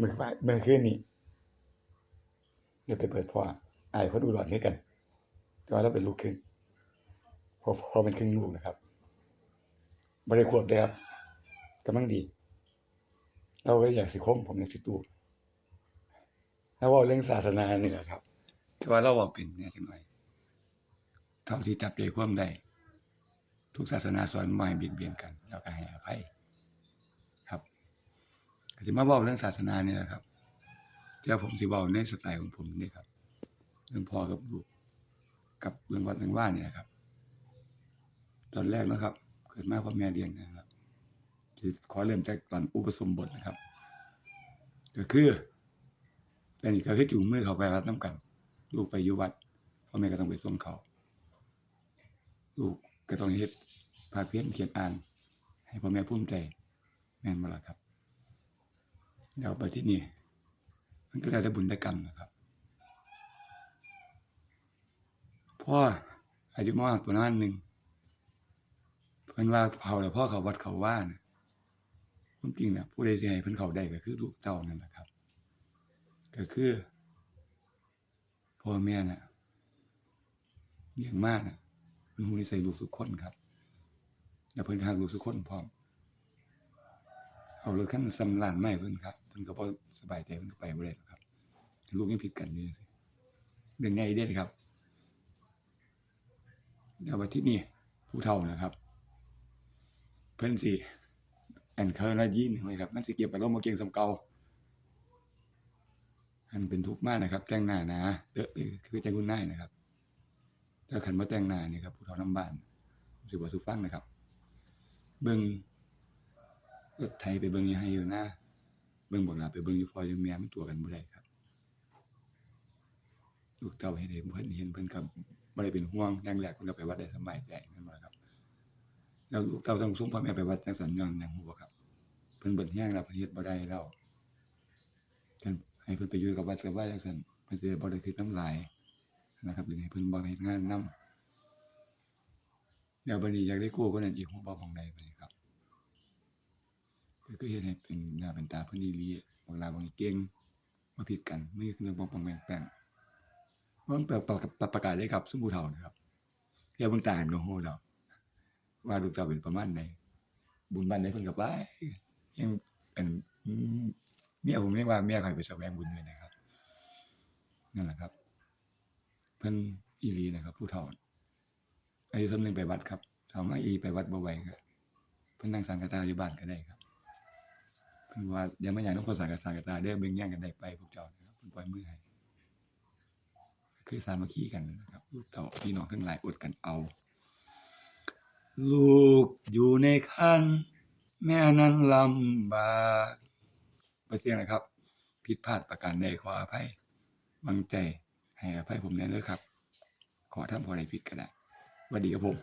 มือว่าเมื่อคืนนี้เดี๋ยวไปเปิดพ่ออายคนอุดรคือกันแต่ว่าเราเป็นลูกครึ่งพอพอเป็นครึ่งลูกนะครับบริควบเลยครับกำลังดี เราก็อยากสิคมผมอยากสิตูแล้วว่าเรื่องศาสนานี่แหละครับแต่ว่าเราบอกเป็นเนี่ยจังหน่อยเท่าที่จับใจความได้ทุกศาสนาสอนไม่เบียดเบียนกันแล้วก็ให้อภัย จะมาบอกเรื่องศาสนาเนี่ยแหละครับเดี๋ยวผมสิบอกในสไตล์ของผมนี่ครับ เรื่องพ่อกับลูกกับเรื่องวัดเรื่องว่าเนี่ยครับ ตอนแรกนะครับ เกิดมาพ่อแม่เลี้ยงนะครับที่ขอเริ่มจากตอนอุปสมบทนะครับ ก็คือแต่นี่ก็คือจูงมือเขาไปวัดน้ำกัน ลูกไปอยู่วัดพ่อแม่ก็ต้องไปส่งเขา ลูกก็ต้องเฮ็ดภาเพี้ยนเขียนอ่าน ให้พ่อแม่ภูมิใจแม่นบ่ละครับ แล้วไปที่นี่ มันก็แล้แต่บุญได้กรรมนะครับพ่ออายุมากประมาณหนึ่งเพิ่นว่าเผาแล้วพ่อเขาวัดเขาว่านะความจริงนะผู้ใดสิให้เพิ่นเขาได้ก็คือลูกเต้านั่นแหละครับ ก็คือพ่อแม่น่ะเลี้ยงมากน่ะเพิ่นฮู้นิสัยลูกทุกคนครับ แล้วเพิ่นฮักลูกทุกคนพร้อม เอารถขั้นสำลานไม่เพิ่นครับเพิ่นก็บ่สบายใจเพิ่นก็ไปบ่ได้หรอกครับ ลูกยังผิดกันอยู่จังซี่เรื่องใหญ่เด้ครับแล้วว่าที่นี่ผู้เฒ่านะครับ เพิ่นสิอันเคยละยินไหมครับมันสิเก็บอารมณ์บ่เก่งสำเกาอันเป็นทุกข์มากนะครับแต่งหน้าหนะเด้อคือใจคุณนายนะครับถ้าคันบ่แต่งหน้านี่ครับผู้เฒ่านำบ้านสิบ่สุฟังนะครับ เบิ่ง รถไทยไปเบิ่งอยู่ให้อยู่น้าเบิ่งบอกลาไปเบิ่งอยู่พออยู่แม่มันตัวกันบ่ได้ครับลูกเต้าเห็นเห็นเพิ่นเห็นเพิ่นก็บ่ได้เป็นห่วงอย่างแรกเพิ่นก็ไปวัดได้สบายใจนั่นบ่ล่ะครับแล้วลูกเต้าต้องส่งพ่อแม่ไปวัดจังซั่นย้อนางฮู้บ่ครับ เพิ่นเบิดแฮงแล้วเพิ่นเฮ็ดบ่ได้แล้วท่านให้เพิ่นไปอยู่กับวัดกับว่าจังซั่นเพิ่นสิบ่ได้คิดน้ำลายนะครับหรือให้เพิ่นบ่เฮ็ดงานนำแล้วบัดนี้อยากได้กู้กว่านั้นอีกฮู้บ่หม้องใดบัดนี้ครับ ก็คือเฮ็ดให้เป็นหน้าเป็นตาเพิ่อนอีลีบางลาบางเก่งบ่ผิดกันไม่เรื่องปองปองแปงแปงมันประประประประกาศได้กับซุมผู้เฒ่านะครับแค่เบิ่งตากันก็ฮู้แล้วว่าลูกตาเป็นประมาณใดบุญบ้านใดเพิ่นก็ไปยังเป็นเมียผมเรียกว่าเมียข่อยไปแสวงบุญเลยนะครับนั่นแหละครับ เพิ่นอีลีนะครับ ผู้เฒ่าอายุสำนึงไปวัดครับถามว่าอีไปวัดบ่ไหวก็เพิ่นนั่งสังฆทาอยู่บ้านก็ได้ครับ เพิ่นว่าอย่ามาหยังนำคนสังกะสังกะตาเด้อเบ่งแย่งกันได้ไปพวกเจ้านะครับเพิ่นปล่อยมือให้คือสามัคคีกันนะครับลูกเต่าพี่น้องทั้งหลายอดกันเอา ลูกอยู่ในคันแม่นั้นลำบากบ่เสียงนะครับ ผิดพลาดประการใดขออภัยบางใจให้อภัยผมแน่เด้อครับ ขอทำพอได้ผิดก็ได้สวัสดีครับผม